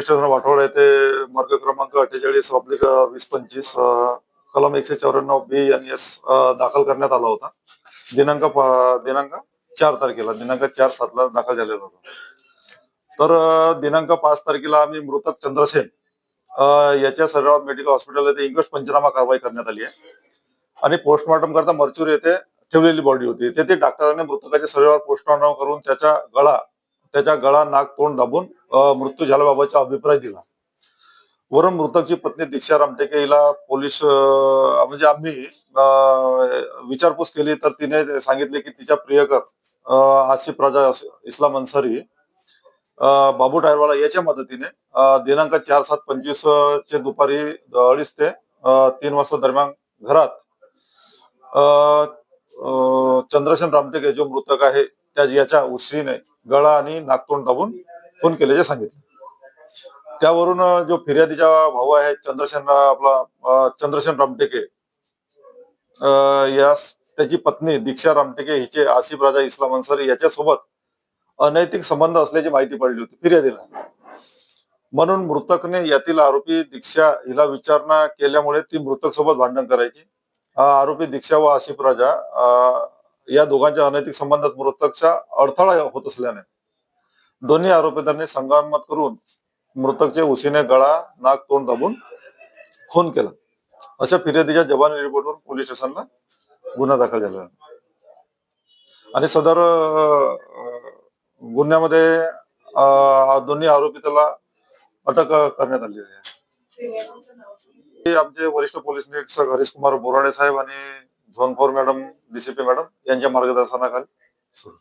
Police station येथे मार्ग क्रमांक अठ्ठेचाळीस ऑब्लिक वीस पंचवीस कलम एकशे चौऱ्याण्णव बी आणि एस दाखल करण्यात आला होता. दिनांक दिनांक चार तारखेला दिनांक चार सातला दाखल झालेला होता. तर दिनांक पाच तारखेला आम्ही मृतक चंद्रसेन याच्या शरीरावर मेडिकल हॉस्पिटल येथे इंग्लिश पंचनामा कारवाई करण्यात आली आहे. आणि पोस्टमॉर्टम करता मर्च्युरी येथे ठेवलेली बॉडी होती. तेथे डॉक्टरांनी मृतकाच्या शरीरावर पोस्टमॉर्टम करून त्याच्या गळा त्याच्या गळा नाक तोंड दाबून मृत्यू झाल्याबाबतचा अभिप्राय दिला. वरून मृतकची पत्नी दीक्षा रामटेके हिला पोलीस म्हणजे आम्ही विचारपूस केली तर तिने सांगितले की तिच्या प्रियकर आसिफ राजा इस्लाम अन्सारी अं, बाबू टायरवाला याच्या मदतीने दिनांक चार सात पंचवीस चे दुपारी अडीच ते तीन वाजता दरम्यान घरात चंद्रसेन रामटेके जो मृतक आहे त्या याच्या उशीने गळा आणि नागतोंड दाबून फोन केल्याचे सांगितले. त्यावरून जो फिर्यादीचा भाऊ आहे चंद्रसेन आपला चंद्रसेन रामटेके अं, यास त्याची पत्नी दीक्षा रामटेके हिचे आसिफ राजा इस्लाम अन्सारी याच्यासोबत अनैतिक संबंध असल्याची माहिती पडली होती फिर्यादीला. म्हणून मृतकने यातील आरोपी दीक्षा हिला विचारणा केल्यामुळे ती मृतक सोबत भांडण करायची. आरोपी दीक्षा व आसिफ राजा अं, या दोघांच्या अनैतिक संबंधात मृतकचा अडथळा होत असल्याने दोन्ही आरोपीदारांनी संगमत करून मृतकचे उशीने गळा नाक तोंड दाबून खून केला. अशा फिर्यादीच्या जबानी रिपोर्टवर पोलीस स्टेशनला गुन्हा दाखल झाला आणि सदर गुन्ह्यामध्ये दोन्ही आरोपी त्याला अटक करण्यात आलेली आहे. आमचे वरिष्ठ पोलीस निरीक्षक हरीश कुमार बोराडे साहेब आणि zone four madam DCP madam यांच्या मार्गदर्शनाखाली. सुरू